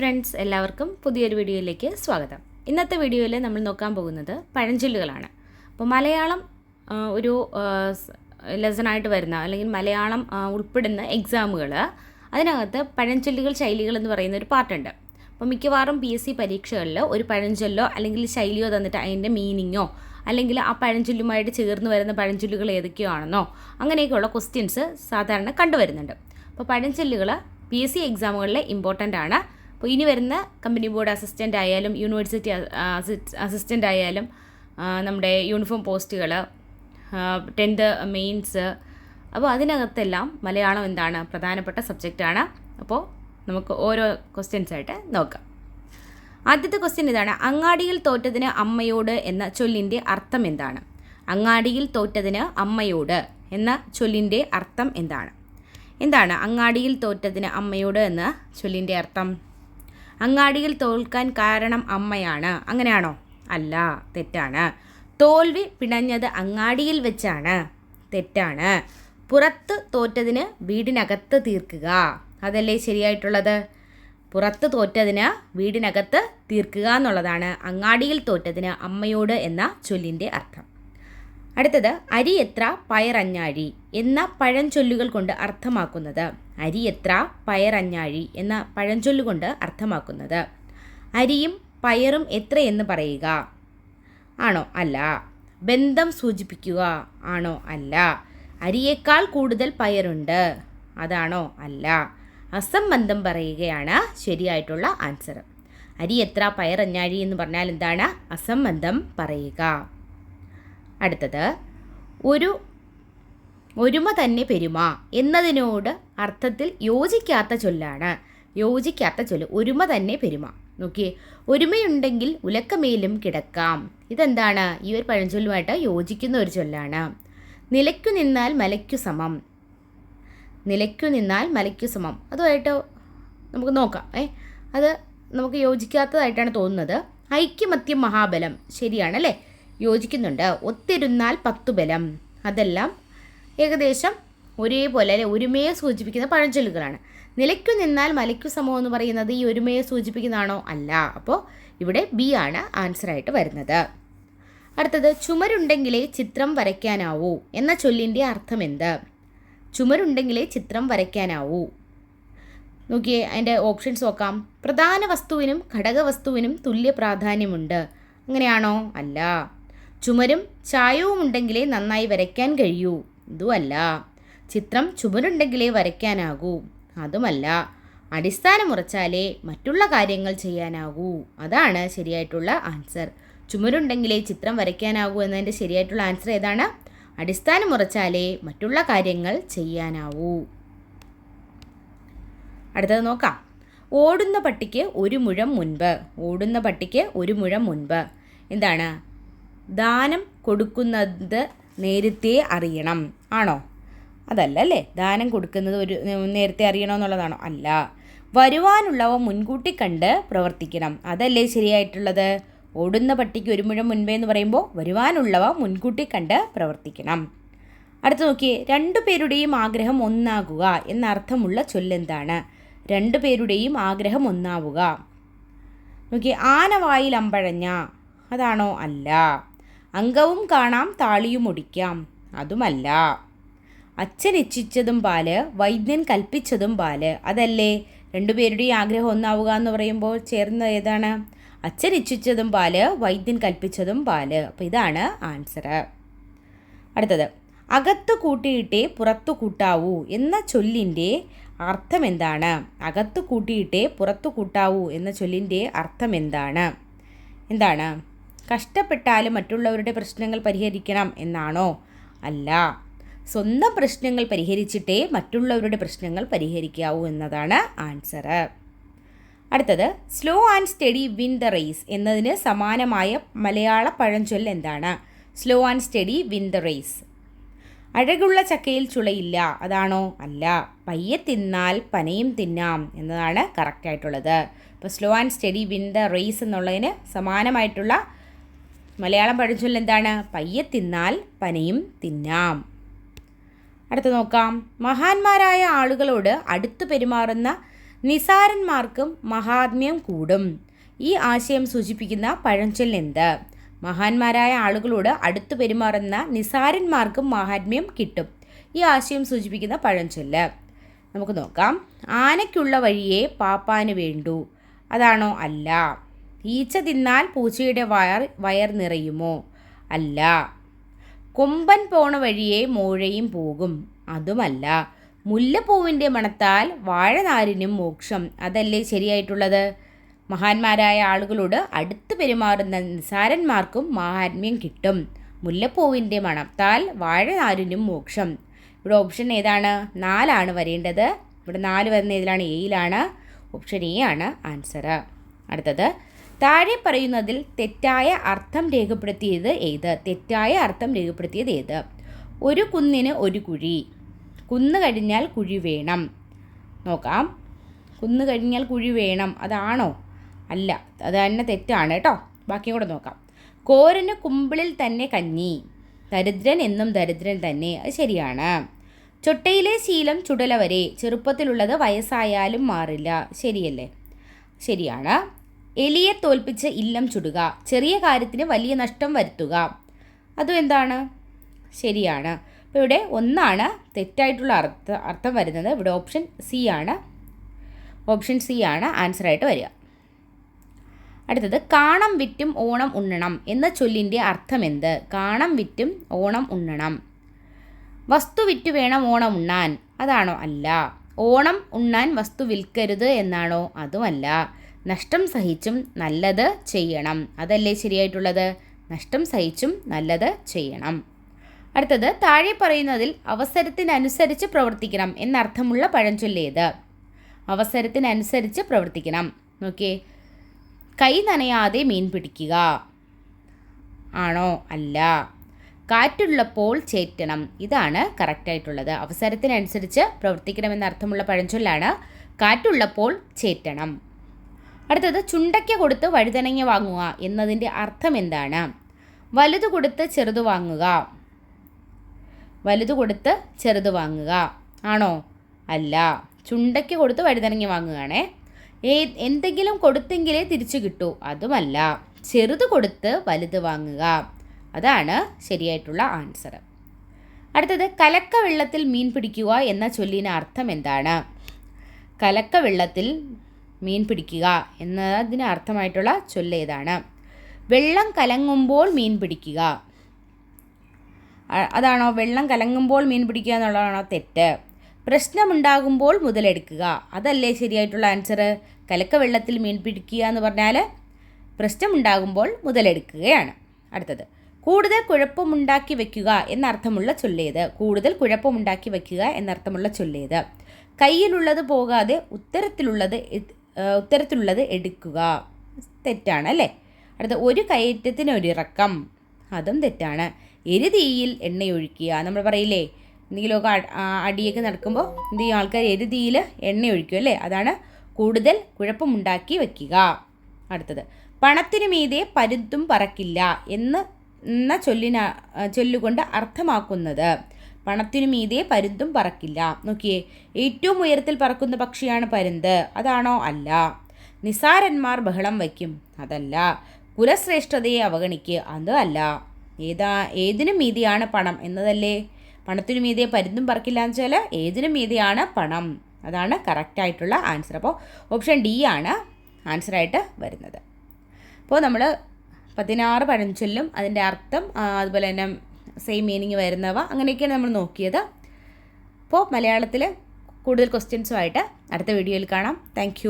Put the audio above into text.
Friends എല്ലാവർക്കും പുതിയൊരു വീഡിയോയിലേക്ക് സ്വാഗതം. ഇന്നത്തെ വീഡിയോയിൽ നമ്മൾ നോക്കാൻ പോകുന്നത് പഴഞ്ചൊല്ലുകളാണ്. അപ്പോൾ മലയാളം ഒരു ലെസണായിട്ട് വരുന്ന അല്ലെങ്കിൽ മലയാളം ഉൾപ്പെടുന്ന എക്സാമുകൾ അതിനകത്ത് പഴഞ്ചൊല്ലുകൾ ശൈലികൾ എന്ന് പറയുന്ന ഒരു പാർട്ടുണ്ട് അപ്പോൾ മിക്കവാറും പി എസ് സി പരീക്ഷകളിൽ ഒരു പഴഞ്ചൊല്ലോ അല്ലെങ്കിൽ ശൈലിയോ തന്നിട്ട് അതിന്റെ മീനിങ്ങോ അല്ലെങ്കിൽ ആ പഴഞ്ചൊല്ലുമായിട്ട് ചേർന്ന് വരുന്ന പഴഞ്ചൊല്ലുകൾ ഏതൊക്കെയാണെന്നോ അങ്ങനെയൊക്കെയുള്ള ക്വസ്റ്റ്യൻസ് സാധാരണ കണ്ടുവരുന്നുണ്ട്. അപ്പോൾ പഴഞ്ചൊല്ലുകൾ പി എസ് സി എക്സാമുകളിലെ ഇമ്പോർട്ടന്റ് ആണ്. അപ്പോൾ ഇനി വരുന്ന കമ്പനി ബോർഡ് അസിസ്റ്റന്റ് ആയാലും യൂണിവേഴ്സിറ്റി അസിസ്റ്റന്റ് ആയാലും നമ്മുടെ യൂണിഫോം പോസ്റ്റുകൾ ടെൻത്ത് മെയിൻസ് അപ്പോൾ അതിനകത്തെല്ലാം മലയാളം എന്താണ് പ്രധാനപ്പെട്ട സബ്ജക്റ്റാണ് അപ്പോൾ നമുക്ക് ഓരോ ക്വസ്റ്റ്യൻസ് ആയിട്ട് നോക്കാം. ആദ്യത്തെ ക്വസ്റ്റ്യൻ ഇതാണ് അങ്ങാടിയിൽ തോറ്റതിന് അമ്മയോട് എന്ന ചൊല്ലിന്റെ അർത്ഥം എന്താണ്? അങ്ങാടിയിൽ തോറ്റതിന് അമ്മയോട് എന്ന ചൊല്ലിന്റെ അർത്ഥം എന്താണ്? എന്താണ് അങ്ങാടിയിൽ തോറ്റതിന് അമ്മയോട് എന്ന ചൊല്ലിന്റെ അർത്ഥം? അങ്ങാടിയിൽ തോൽക്കാൻ കാരണം അമ്മയാണ്. അങ്ങനെയാണോ? അല്ല തെറ്റാണ്. തോൽവി പിണഞ്ഞത് അങ്ങാടിയിൽ വെച്ചാണ്. തെറ്റാണ്. പുറത്ത് തോറ്റതിന് വീടിനകത്ത് തീർക്കുക. അതല്ലേ ശരിയായിട്ടുള്ളത്? പുറത്ത് തോറ്റതിന് വീടിനകത്ത് തീർക്കുക എന്നുള്ളതാണ്. അങ്ങാടിയിൽ തോറ്റതിന് അമ്മയോട് എന്ന ചൊല്ലിന്റെ അർത്ഥം. അടുത്തത് എത്ര പയറഞ്ഞാഴി എന്ന പഴഞ്ചൊല്ലുകൾ കൊണ്ട് അർത്ഥമാക്കുന്നത്. എത്ര പയറഞ്ഞാഴി എന്ന പഴഞ്ചൊല്ലു കൊണ്ട് അർത്ഥമാക്കുന്നത്. അരിയും പയറും എത്രയെന്ന് പറയുക. ആണോ? അല്ല. ബന്ധം സൂചിപ്പിക്കുക. ആണോ? അല്ല. അരിയേക്കാൾ കൂടുതൽ പയറുണ്ട്. അതാണോ? അല്ല. അസംബന്ധം പറയുകയാണ് ശരിയായിട്ടുള്ള ആൻസർ. അരി എത്ര പയറഞ്ഞാഴി എന്ന് പറഞ്ഞാൽ എന്താണ്? അസംബന്ധം പറയുക. അടുത്തത് ഒരു ഒരുമ തന്നെ പെരുമ എന്നതിനോട് അർത്ഥത്തിൽ യോജിക്കാത്ത ചൊല്ലാണ്. യോജിക്കാത്ത ചൊല്ല് ഒരുമ തന്നെ പെരുമ. നോക്കിയേ ഒരുമയുണ്ടെങ്കിൽ ഉലക്കമേലും കിടക്കാം. ഇതെന്താണ്? ഈ ഒരു പഴഞ്ചൊല്ലുമായിട്ട് യോജിക്കുന്ന ഒരു ചൊല്ലാണ്. നിലയ്ക്കു നിന്നാൽ മലയ്ക്കു സമം. നിലയ്ക്കു നിന്നാൽ മലയ്ക്കു സമം. അതുമായിട്ട് നമുക്ക് നോക്കാം. ഏ അത് നമുക്ക് യോജിക്കാത്തതായിട്ടാണ് തോന്നുന്നത്. ഐക്യമത്യം മഹാബലം. ശരിയാണ് അല്ലേ യോജിക്കുന്നുണ്ട്. ഒത്തിരുന്നാൽ പത്തു ബലം. അതെല്ലാം ഏകദേശം ഒരേപോലെ അല്ലെ ഒരുമയെ സൂചിപ്പിക്കുന്ന പഴഞ്ചൊല്ലുകളാണ്. നിലയ്ക്കു നിന്നാൽ മലയ്ക്കു സമം എന്ന് പറയുന്നത് ഈ ഒരുമയെ സൂചിപ്പിക്കുന്നതാണോ? അല്ല. അപ്പോൾ ഇവിടെ ബി ആണ് ആൻസറായിട്ട് വരുന്നത്. അടുത്തത് ചുമരുണ്ടെങ്കിലേ ചിത്രം വരയ്ക്കാനാവൂ എന്ന ചൊല്ലിന്റെ അർത്ഥം എന്ത്? ചുമരുണ്ടെങ്കിലേ ചിത്രം വരയ്ക്കാനാവൂ. നോക്കിയേ അതിന്റെ ഓപ്ഷൻസ് നോക്കാം. പ്രധാന വസ്തുവിനും ഘടകവസ്തുവിനും തുല്യ പ്രാധാന്യമുണ്ട്. അങ്ങനെയാണോ? അല്ല. ചുമരും ചായവും ഉണ്ടെങ്കിലേ നന്നായി വരയ്ക്കാൻ കഴിയൂ. ഇതുമല്ല. ചിത്രം ചുമരുണ്ടെങ്കിലേ വരയ്ക്കാനാകൂ. അതുമല്ല. അടിസ്ഥാനം ഉറച്ചാലേ മറ്റുള്ള കാര്യങ്ങൾ ചെയ്യാനാകൂ. അതാണ് ശരിയായിട്ടുള്ള ആൻസർ. ചുമരുണ്ടെങ്കിലേ ചിത്രം വരയ്ക്കാനാകൂ എന്നതിന്റെ ശരിയായിട്ടുള്ള ആൻസർ ഏതാണ്? അടിസ്ഥാനം ഉറച്ചാലേ മറ്റുള്ള കാര്യങ്ങൾ ചെയ്യാനാവൂ. അടുത്തത് നോക്കാം. ഓടുന്ന പട്ടിക്ക് ഒരു മുഴം മുൻപ്. ഓടുന്ന പട്ടിക്ക് ഒരു മുഴം മുൻപ്. എന്താണ്? ദാനം കൊടുക്കുന്നത് നേരത്തെ അറിയണം. ആണോ? അതല്ല അല്ലേ? ദാനം കൊടുക്കുന്നത് ഒരു നേരത്തെ അറിയണമെന്നുള്ളതാണോ? അല്ല. വരുവാനുള്ളവ മുൻകൂട്ടി കണ്ട് പ്രവർത്തിക്കണം. അതല്ലേ ശരിയായിട്ടുള്ളത്? ഓടുന്ന പട്ടിക്ക് ഒരു മുഴം മുൻപേ എന്ന് പറയുമ്പോൾ വരുവാനുള്ളവ മുൻകൂട്ടി കണ്ട് പ്രവർത്തിക്കണം. അടുത്ത് നോക്കിയേ. രണ്ടു പേരുടെയും ആഗ്രഹം ഒന്നാകുക എന്നർത്ഥമുള്ള ചൊല്ലെന്താണ്? രണ്ടു പേരുടെയും ആഗ്രഹം ഒന്നാവുക. നോക്കിയേ. ആനവായിൽ അമ്പഴഞ്ഞ. അതാണോ? അല്ല. അംഗവും കാണാം താളിയും ഒടിക്കാം. അതുമല്ല അച്ഛൻ ഇച്ഛിച്ചതും പാൽ വൈദ്യൻ കൽപ്പിച്ചതും പാൽ. അതല്ലേ? രണ്ടുപേരുടെയും ആഗ്രഹം ഒന്നാവുക എന്ന് പറയുമ്പോൾ ചേർന്ന ഏതാണ്? അച്ഛൻ ഇച്ഛിച്ചതും പാൽ വൈദ്യൻ കൽപ്പിച്ചതും പാൽ. അപ്പോൾ ഇതാണ് ആൻസർ. അടുത്തത് അകത്ത് കൂട്ടിയിട്ടേ പുറത്തു കൂട്ടാവൂ എന്ന ചൊല്ലിന്റെ അർത്ഥം എന്താണ്? അകത്ത് കൂട്ടിയിട്ടേ പുറത്തു കൂട്ടാവൂ എന്ന ചൊല്ലിന്റെ അർത്ഥം എന്താണ്? എന്താണ്? കഷ്ടപ്പെട്ടാലും മറ്റുള്ളവരുടെ പ്രശ്നങ്ങൾ പരിഹരിക്കണം എന്നാണോ? അല്ല. സ്വന്തം പ്രശ്നങ്ങൾ പരിഹരിച്ചിട്ടേ മറ്റുള്ളവരുടെ പ്രശ്നങ്ങൾ പരിഹരിക്കാവൂ എന്നതാണ് ആൻസർ. അടുത്തത് slow and steady win the race എന്നതിന് സമാനമായ മലയാള പഴഞ്ചൊല്ല് എന്താണ്? Slow and steady win the race. അഴകുള്ള ചക്കയിൽ ചുളയില്ല അതാണോ? അല്ല. പയ്യെ തിന്നാൽ പനയും തിന്നാം എന്നതാണ് കറക്റ്റായിട്ടുള്ളത് അപ്പോൾ slow and steady win the race എന്നുള്ളതിന് സമാനമായിട്ടുള്ള മലയാളം പഴഞ്ചൊല്ല് എന്താണ്? പയ്യെ തിന്നാൽ പനയും തിന്നാം. അടുത്ത് നോക്കാം. മഹാന്മാരായ ആളുകളോട് അടുത്ത് പെരുമാറുന്ന നിസാരന്മാർക്കും മഹാത്മ്യം കൂടും. ഈ ആശയം സൂചിപ്പിക്കുന്ന പഴഞ്ചൊല്ല് എന്ത്? മഹാന്മാരായ ആളുകളോട് അടുത്തു പെരുമാറുന്ന നിസാരന്മാർക്കും മഹാത്മ്യം കിട്ടും. ഈ ആശയം സൂചിപ്പിക്കുന്ന പഴഞ്ചൊല്ല്. നമുക്ക് നോക്കാം. ആനയ്ക്കുള്ള വഴിയെ പാപ്പാന് വേണ്ടു. അതാണോ അല്ല? ഈച്ച തിന്നാൽ പൂച്ചയുടെ വയർ വയർ നിറയുമോ? അല്ല. കൊമ്പൻ പോണ വഴിയെ മോഴയും പോകും. അതുമല്ല മുല്ലപ്പൂവിന്റെ മണത്താൽ വാഴനാരിനും മോക്ഷം. അതല്ലേ ശരിയായിട്ടുള്ളത്? മഹാന്മാരായ ആളുകളോട് അടുത്ത് പെരുമാറുന്ന നിസാരന്മാർക്കും മഹാത്മ്യം കിട്ടും. മുല്ലപ്പൂവിന്റെ മണത്താൽ വാഴനാരിനും മോക്ഷം. ഇവിടെ ഓപ്ഷൻ ഏതാണ്? നാലാണ് വരേണ്ടത്. ഇവിടെ നാല് വരുന്ന ഏതിലാണ്? എയിലാണ് ഓപ്ഷൻ എ ആണ് ആൻസർ അടുത്തത് താഴെ പറയുന്നതിൽ തെറ്റായ അർത്ഥം രേഖപ്പെടുത്തിയത് ഏത്? തെറ്റായ അർത്ഥം രേഖപ്പെടുത്തിയത് ഏത്? ഒരു കുന്നിന് ഒരു കുഴി. കുന്ന് കഴിഞ്ഞാൽ കുഴി വേണം. നോക്കാം. കുന്ന് കഴിഞ്ഞാൽ കുഴി വേണം. അതാണോ? അല്ല. അത് തന്നെ തെറ്റാണ് കേട്ടോ. ബാക്കിയും കൂടെ നോക്കാം. കോരന് കുമ്പിളിൽ തന്നെ കഞ്ഞി. ദരിദ്രൻ എന്നും ദരിദ്രൻ തന്നെ. അത് ശരിയാണ്. ചൊട്ടയിലെ ശീലം ചുടല വരെ ചെറുപ്പത്തിലുള്ളത് വയസ്സായാലും മാറില്ല. ശരിയല്ലേ? ശരിയാണ്. എലിയെ തോൽപ്പിച്ച് ഇല്ലം ചുടുക. ചെറിയ കാര്യത്തിന് വലിയ നഷ്ടം വരുത്തുക. അതും എന്താണ് ശരിയാണ്. അപ്പോൾ ഇവിടെ ഒന്നാണ് തെറ്റായിട്ടുള്ള അർത്ഥ അർത്ഥം വരുന്നത്. ഇവിടെ ഓപ്ഷൻ സി ആണ്. ഓപ്ഷൻ സി ആണ് ആൻസറായിട്ട് വരിക. അടുത്തത് കാണം വിറ്റും ഓണം ഉണ്ണണം എന്ന ചൊല്ലിന്റെ അർത്ഥം എന്ത് കാണം വിറ്റും ഓണം ഉണ്ണണം വസ്തു വിറ്റ് വേണം ഓണം ഉണ്ണാൻ അതാണോ? അല്ല. ഓണം ഉണ്ണാൻ വസ്തു വിൽക്കരുത് എന്നാണോ? അതുമല്ല. നഷ്ടം സഹിച്ചും നല്ലത് ചെയ്യണം. അതല്ലേ ശരിയായിട്ടുള്ളത്? നഷ്ടം സഹിച്ചും നല്ലത് ചെയ്യണം. അടുത്തത് താഴെ പറയുന്നതിൽ അവസരത്തിനനുസരിച്ച് പ്രവർത്തിക്കണം എന്നർത്ഥമുള്ള പഴഞ്ചൊല്ലേത്. അവസരത്തിനനുസരിച്ച് പ്രവർത്തിക്കണം. നോക്കിയേ കൈ നനയാതെ മീൻ പിടിക്കുക. ആണോ? അല്ല. കാറ്റുള്ളപ്പോൾ ചേറ്റണം. ഇതാണ് കറക്റ്റായിട്ടുള്ളത്. അവസരത്തിനനുസരിച്ച് പ്രവർത്തിക്കണമെന്ന അർത്ഥമുള്ള പഴഞ്ചൊല്ലാണ് കാറ്റുള്ളപ്പോൾ ചേറ്റണം. അടുത്തത് ചുണ്ടയ്ക്ക കൊടുത്ത് വഴുതനങ്ങ വാങ്ങുക എന്നതിന്റെ അർത്ഥം എന്താണ്? വലുത് കൊടുത്ത് ചെറുത് വാങ്ങുക. വലുത് കൊടുത്ത് ചെറുത് വാങ്ങുക. ആണോ? അല്ല. ചുണ്ടയ്ക്ക് കൊടുത്ത് വഴുതനങ്ങ വാങ്ങുകയാണേ. ഏ എന്തെങ്കിലും കൊടുത്തെങ്കിലേ തിരിച്ചു കിട്ടൂ. അതുമല്ല. ചെറുത് കൊടുത്ത് വലുത് വാങ്ങുക. അതാണ് ശരിയായിട്ടുള്ള ആൻസർ. അടുത്തത് കലക്ക വെള്ളത്തിൽ മീൻ പിടിക്കുക എന്ന ചൊല്ലിന് അർത്ഥം എന്താണ്? കലക്ക വെള്ളത്തിൽ മീൻ പിടിക്കുക എന്നതിന് അർത്ഥമായിട്ടുള്ള ചൊല്ലേതാണ്. വെള്ളം കലങ്ങുമ്പോൾ മീൻ പിടിക്കുക. അതാണോ? വെള്ളം കലങ്ങുമ്പോൾ മീൻ പിടിക്കുക എന്നുള്ളതാണോ തെറ്റ്? പ്രശ്നമുണ്ടാകുമ്പോൾ മുതലെടുക്കുക. അതല്ലേ ശരിയായിട്ടുള്ള ആൻസർ കലക്ക വെള്ളത്തിൽ മീൻ പിടിക്കുക എന്ന് പറഞ്ഞാൽ പ്രശ്നമുണ്ടാകുമ്പോൾ മുതലെടുക്കുകയാണ്. അടുത്തത്. കൂടുതൽ കുഴപ്പമുണ്ടാക്കി വയ്ക്കുക എന്നർത്ഥമുള്ള ചൊല്ലേത്. കൂടുതൽ കുഴപ്പമുണ്ടാക്കി വയ്ക്കുക എന്നർത്ഥമുള്ള ചൊല്ലേത്. കയ്യിലുള്ളത് പോകാതെ ഉത്തരത്തിലുള്ളത് ഉത്തരത്തിലുള്ളത് എടുക്കുക. തെറ്റാണ് അല്ലേ? അടുത്ത ഒരു കയറ്റത്തിന് ഒരിറക്കം അതും തെറ്റാണ്. എരുതീയിൽ എണ്ണയൊഴിക്കുക. നമ്മൾ പറയില്ലേ എന്തെങ്കിലുമൊക്കെ അടിയൊക്കെ നടക്കുമ്പോൾ എന്ത് ചെയ്യും? ആൾക്കാർ എരുതിയിൽ എണ്ണ ഒഴിക്കും അല്ലേ? അതാണ് കൂടുതൽ കുഴപ്പമുണ്ടാക്കി വയ്ക്കുക അടുത്തത് പണത്തിനു മീതെ പരുത്തും പറക്കില്ല എന്ന് എന്ന ചൊല്ലിന ചൊല്ലുകൊണ്ട് അർത്ഥമാക്കുന്നത്. പണത്തിനു മീതെ പരുന്തും പറക്കില്ല. നോക്കിയേ ഏറ്റവും ഉയരത്തിൽ പറക്കുന്ന പക്ഷിയാണ് പരുന്ത്. അതാണോ അല്ല. നിസാരന്മാർ ബഹളം വയ്ക്കും. അതല്ല. കുലശ്രേഷ്ഠതയെ അവഗണിക്കുക അത് അല്ല. ഏതാ ഏതിനും മീതിയാണ് പണം എന്നതല്ലേ? പണത്തിനു മീതെ പരുന്തും പറക്കില്ല എന്ന് വെച്ചാൽ ഏതിനും മീതിയാണ് പണം? അതാണ് കറക്റ്റായിട്ടുള്ള ആൻസർ അപ്പോൾ ഓപ്ഷൻ ഡി ആണ് ആൻസറായിട്ട് വരുന്നത്. അപ്പോൾ നമ്മൾ പതിനാറ് പഴഞ്ചൊല്ലും അതിന്റെ അർത്ഥം അതുപോലെ തന്നെ സെയിം മീനിങ് വരുന്നവ അങ്ങനെയൊക്കെയാണ് നമ്മൾ നോക്കിയത്. അപ്പോൾ മലയാളത്തിൽ കൂടുതൽ ക്വസ്റ്റ്യൻസുമായിട്ട് അടുത്ത വീഡിയോയിൽ കാണാം. താങ്ക്